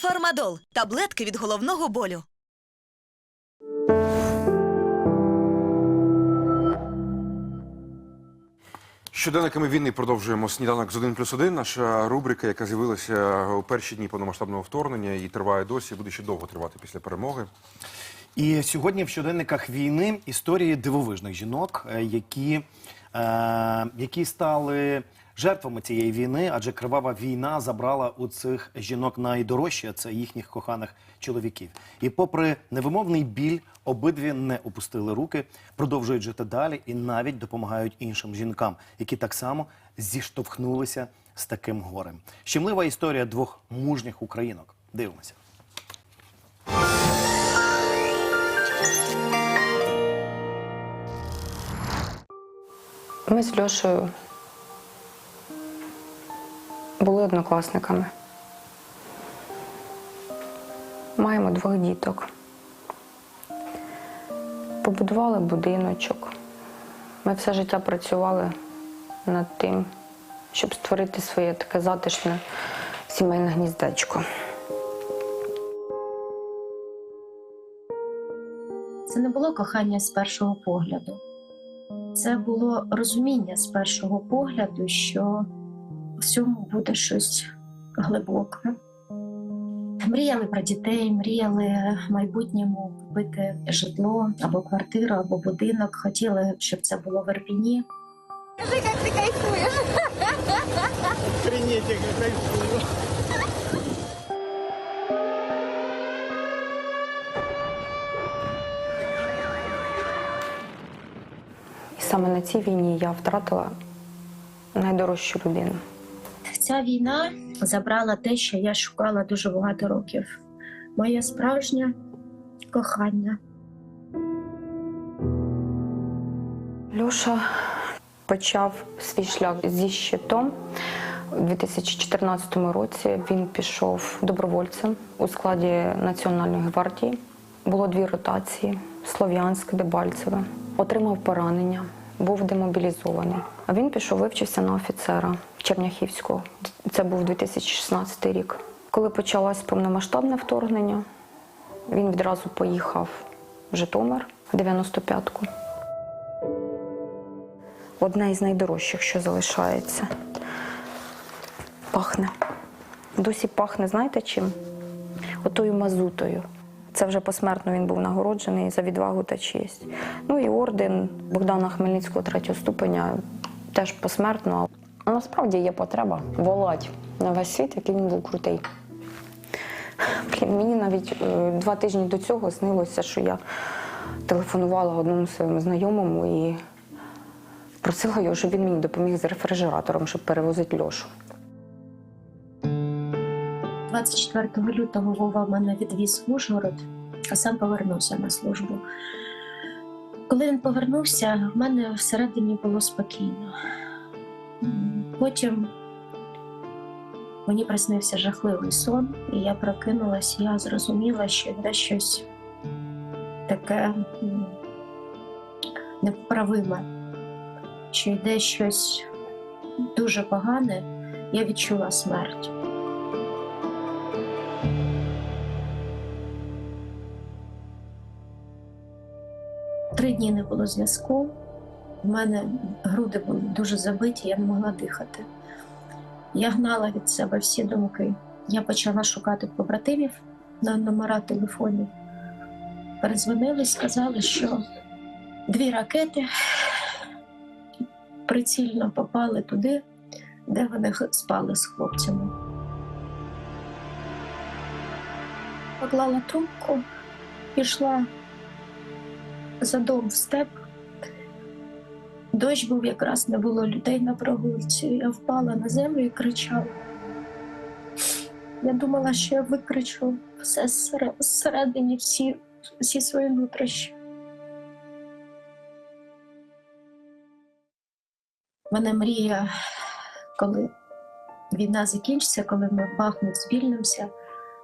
Фармадол таблетки від головного болю. Щоденниками війни продовжуємо сніданок з 1 плюс 1. Наша рубрика, яка з'явилася у перші дні повномасштабного вторгнення і триває досі, буде ще довго тривати після перемоги. І сьогодні в щоденниках війни історії дивовижних жінок, е, які, е, які стали жертвами цієї війни, адже кривава війна забрала у цих жінок найдорожче це їхніх коханих чоловіків. І попри невимовний біль, обидві не опустили руки, продовжують жити далі і навіть допомагають іншим жінкам, які так само зіштовхнулися з таким горем. Щемлива історія двох мужніх українок. Дивимося. Ми з Льошею були однокласниками. Маємо двох діток. Побудували будиночок. Ми все життя працювали над тим, щоб створити своє таке затишне сімейне гніздечко. Це не було кохання з першого погляду. Це було розуміння з першого погляду, що в цьому буде щось глибоке. Мріяли про дітей, мріяли в майбутньому купити житло або квартиру, або будинок. Хотіли, щоб це було в Ірпіні. І саме на цій війні я втратила найдорожчу людину. Ця війна забрала те, що я шукала дуже багато років. Моє справжнє кохання. Льоша почав свій шлях зі щитом. У 2014 році він пішов добровольцем у складі Національної гвардії. Було дві ротації: Слов'янськ, Дебальцеве. Отримав поранення, був демобілізований. А він пішов, вивчився на офіцера Черняхівського. Це був 2016 рік. Коли почалось повномасштабне вторгнення, він відразу поїхав в Житомир, 95-ку одне із найдорожчих, що залишається. Пахне. Досі пахне, знаєте чим? Отою мазутою. Це вже посмертно він був нагороджений за відвагу та честь. Ну і орден Богдана Хмельницького третього ступеня теж посмертно. А насправді є потреба волати на весь світ, який він був крутий. Блін, мені навіть е, два тижні до цього снилося, що я телефонувала одному своєму знайомому і Просила його, щоб він мені допоміг з рефрижератором, щоб перевозити льошу. 24 лютого Вова мене відвіз в Ужгород, а сам повернувся на службу. Коли він повернувся, в мене всередині було спокійно. Потім мені приснився жахливий сон, і я прокинулась, я зрозуміла, що йде щось таке м, непоправиме, що йде щось дуже погане, я відчула смерть. Три дні не було зв'язку. У мене груди були дуже забиті, я не могла дихати. Я гнала від себе всі думки. Я почала шукати побратимів на номера телефонів. Перезвонили, сказали, що дві ракети прицільно попали туди, де вони спали з хлопцями. Поклала трубку, пішла за дом в степ. Дощ був якраз не було людей на прогулці. Я впала на землю і кричала. Я думала, що я викричу все зсередині, всі, всі свої нутрощі. У мене мрія, коли війна закінчиться, коли ми Бахмут звільнимося,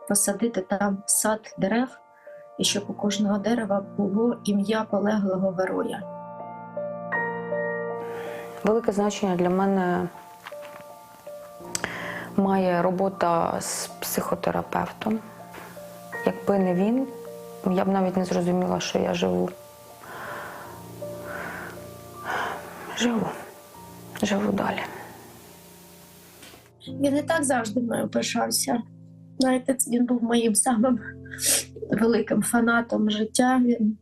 посадити там сад дерев і щоб у кожного дерева було ім'я полеглого героя. Велике значення для мене має робота з психотерапевтом. Якби не він, я б навіть не зрозуміла, що я живу. Живу. Живу далі. Він і так завжди мною пишався. Знаєте, він був моїм самим великим фанатом життя. Він,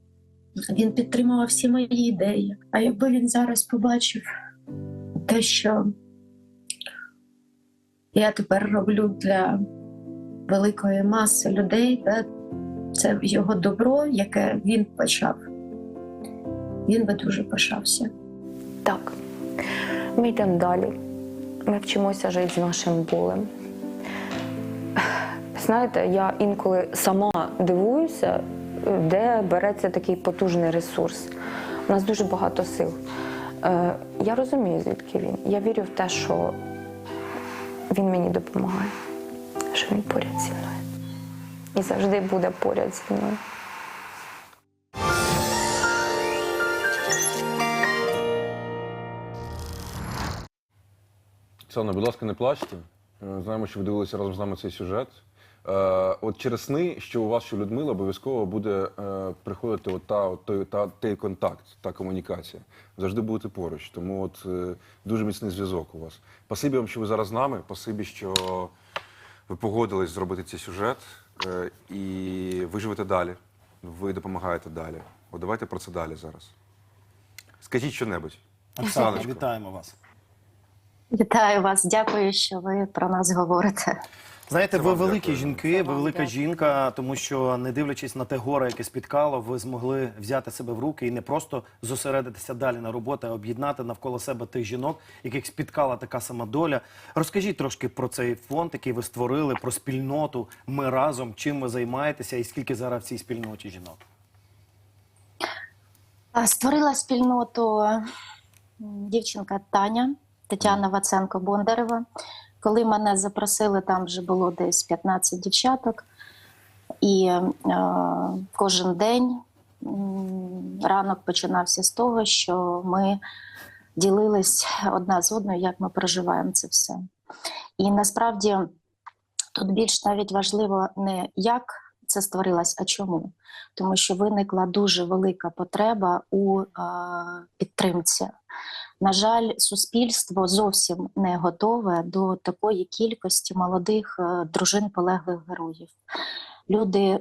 він підтримував всі мої ідеї. А якби він зараз побачив те, що я тепер роблю для великої маси людей, це його добро, яке він почав. Він би дуже пишався. Так, ми йдемо далі. Ми вчимося жити з нашим болем. Знаєте, я інколи сама дивуюся, де береться такий потужний ресурс. У нас дуже багато сил. Е, Я розумію, звідки він. Я вірю в те, що він мені допомагає, що він поряд зі мною. І завжди буде поряд зі мною. Оксана, будь ласка, не плачте. Е, Знаємо, що ви дивилися разом з нами цей сюжет. Е, от через сни, що у вас, що Людмила, обов'язково буде е, приходити от та, от той, та, той контакт, та комунікація. Завжди будете поруч. Тому от е, дуже міцний зв'язок у вас. Спасибі вам, що ви зараз з нами. Спасибі, що ви погодились зробити цей сюжет. Е, і ви живете далі. Ви допомагаєте далі. От давайте про це далі зараз. Скажіть що-небудь. Оксана, Оксаночко. вітаємо вас. Вітаю вас, дякую, що ви про нас говорите. Знаєте, Це ви вам великі дякую. жінки, ви велика дякую. жінка, тому що не дивлячись на те горе, яке спіткало, ви змогли взяти себе в руки і не просто зосередитися далі на роботі, а об'єднати навколо себе тих жінок, яких спіткала така сама доля. Розкажіть трошки про цей фонд, який ви створили, про спільноту. Ми разом чим ви займаєтеся, і скільки зараз в цій спільноті жінок? Створила спільноту дівчинка Таня Тетяна Ваценко Бондарева. Коли мене запросили, там вже було десь 15 дівчаток. І е, кожен день ранок починався з того, що ми ділились одна з одною, як ми проживаємо це все. І насправді тут більш навіть важливо не як це створилось, а чому. Тому що виникла дуже велика потреба у е, підтримці. На жаль, суспільство зовсім не готове до такої кількості молодих е, дружин полеглих героїв. Люди,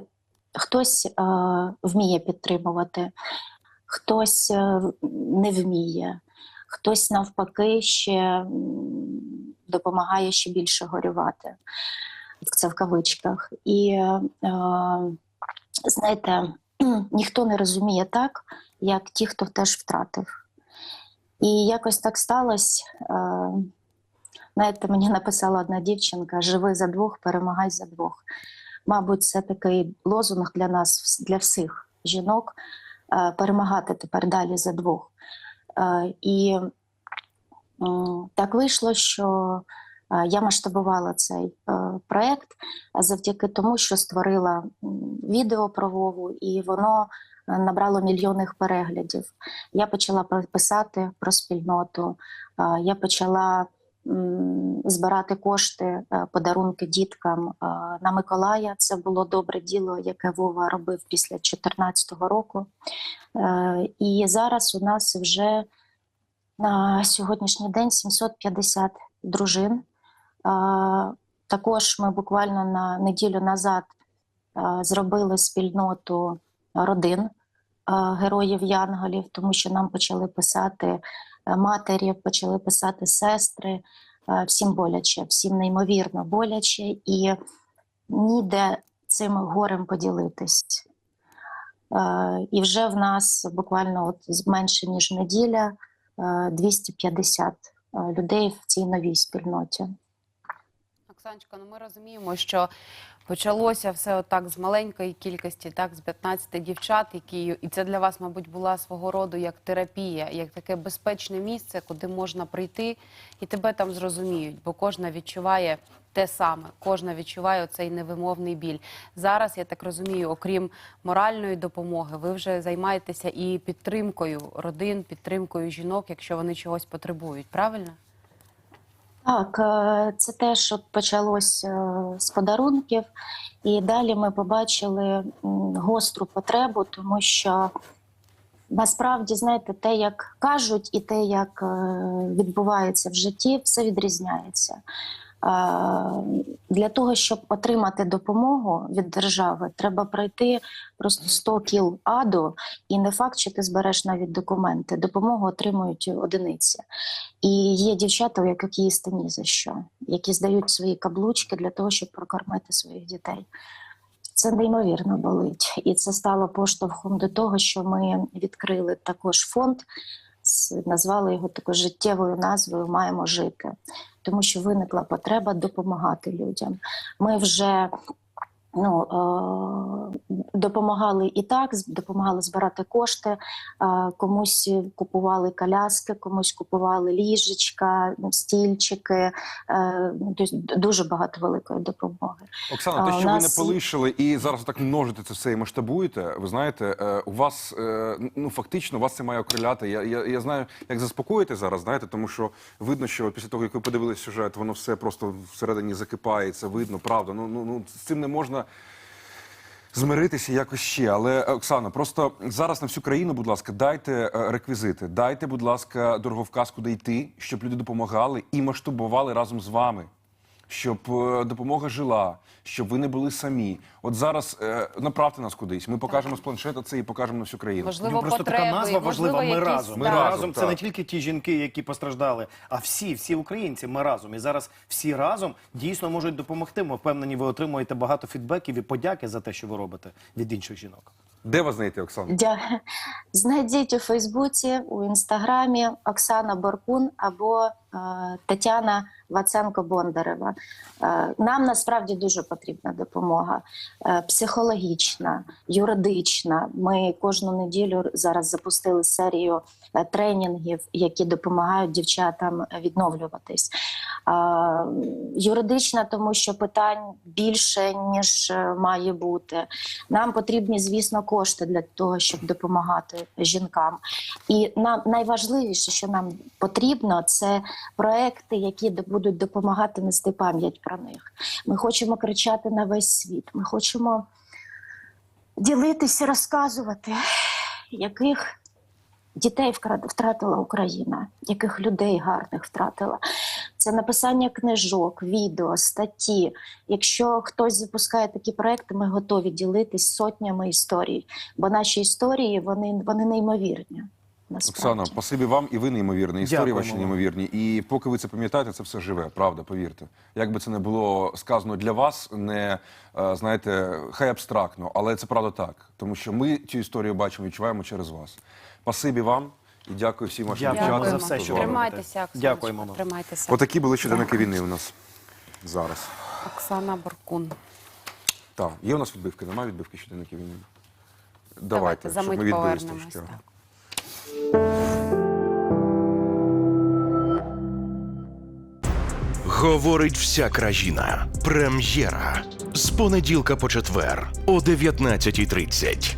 хтось е, вміє підтримувати, хтось е, не вміє, хтось навпаки ще допомагає ще більше горювати. Це в кавичках. І е, знаєте, ніхто не розуміє так, як ті, хто теж втратив. І якось так сталося. Знаєте, мені написала одна дівчинка: живи за двох, перемагай за двох. Мабуть, це такий лозунг для нас, для всіх жінок, перемагати тепер далі за двох. І так вийшло, що я масштабувала цей проект завдяки тому, що створила відео про Вову, і воно набрало мільйонних переглядів. Я почала писати про спільноту, е, я почала збирати кошти, е, подарунки діткам е, на Миколая. Це було добре діло, яке Вова робив після 2014 року. Е, І зараз у нас вже на сьогоднішній день 750 дружин. Також ми буквально на неділю назад зробили спільноту родин героїв Янголів, тому що нам почали писати е, матері, почали писати сестри. Е, Всім боляче, всім неймовірно боляче, і ніде цим горем поділитись. Е, І вже в нас буквально от менше ніж неділя е, 250 е, людей в цій новій спільноті. Оксаночка, ну ми розуміємо, що почалося все отак з маленької кількості, так з 15 дівчат, які і це для вас, мабуть, була свого роду як терапія, як таке безпечне місце, куди можна прийти, і тебе там зрозуміють, бо кожна відчуває те саме, кожна відчуває цей невимовний біль. Зараз я так розумію, окрім моральної допомоги, ви вже займаєтеся і підтримкою родин, підтримкою жінок, якщо вони чогось потребують. Правильно? Так, е, це теж от почалось е, з подарунків, і далі ми побачили гостру потребу, тому що насправді, знаєте, те, як кажуть, і те, як е, відбувається в житті, все відрізняється. Е, Для того, щоб отримати допомогу від держави, треба пройти просто 100 кіл аду, і не факт, що ти збереш навіть документи. Допомогу отримують одиниці. І є дівчата, у яких їсти ні за що, які здають свої каблучки для того, щоб прокормити своїх дітей. Це неймовірно болить. І це стало поштовхом до того, що ми відкрили також фонд, назвали його такою життєвою назвою Маємо жити, тому що виникла потреба допомагати людям. Ми вже ну, е, допомагали і так, допомагали збирати кошти. Е, комусь купували коляски, комусь купували ліжечка, стільчики. Е, дуже багато великої допомоги. Оксана, те, що ви не полишили і зараз так множите це все і масштабуєте, ви знаєте, у вас ну фактично вас це має окриляти. Я, я, я знаю, як заспокоїти зараз, знаєте, тому що видно, що після того, як ви подивилися сюжет, воно все просто всередині закипає, це видно, правда. Ну, ну, ну з цим не можна. Змиритися якось ще, але Оксана, просто зараз на всю країну, будь ласка, дайте е, реквізити, дайте, будь ласка, дороговказ, куди йти, щоб люди допомагали і масштабували разом з вами, щоб е, допомога жила, щоб ви не були самі. От зараз е, направте нас кудись. Ми покажемо з планшета це і покажемо на всю країну. Можливо, Ну, просто потреби, така назва можливо, важлива. Ми якісь, разом. Ми так. разом. Це так. не тільки ті жінки, які постраждали, а всі, всі українці. Ми разом. І зараз всі разом дійсно можуть допомогти. Ми впевнені, ви отримуєте багато фідбеків і подяки за те, що ви робите від інших жінок. Де вас знайти, Оксана? Дя... Знайдіть у Фейсбуці, у інстаграмі Оксана Боркун або е, Тетяна Ваценко Бондарева. Е, нам насправді дуже потрібна допомога е, психологічна, юридична. Ми кожну неділю зараз запустили серію тренінгів, які допомагають дівчатам відновлюватись. Юридична, тому що питань більше ніж е, має бути. Нам потрібні, звісно, кошти для того, щоб допомагати жінкам. І нам найважливіше, що нам потрібно, це проекти, які будуть допомагати нести пам'ять про них. Ми хочемо кричати на весь світ. Ми хочемо ділитися, розказувати, яких дітей втратила Україна, яких людей гарних втратила. Це написання книжок, відео, статті. Якщо хтось запускає такі проекти, ми готові ділитись сотнями історій, бо наші історії вони, вони неймовірні. Насправді. Оксана, спасибі вам і ви неймовірні. Історії ваші неймовірні. І поки ви це пам'ятаєте, це все живе, правда, повірте. Як би це не було сказано для вас, не е, знаєте, хай абстрактно, але це правда так. Тому що ми цю історію бачимо, відчуваємо через вас. Спасибі вам і дякую всім вашим Дякуємо дівчатам. за все, хто що з вами. робите. Тримайтеся, Оксаночко, Дякуємо вам. Тримайтеся. Отакі були щоденники війни у нас зараз. Оксана Боркун. Так, є у нас відбивки, немає відбивки щоденників війни? Давайте, Давайте, за щоб ми відбились повернемось, трошки. так. Говорить вся країна. Прем'єра з понеділка по четвер о 19.30.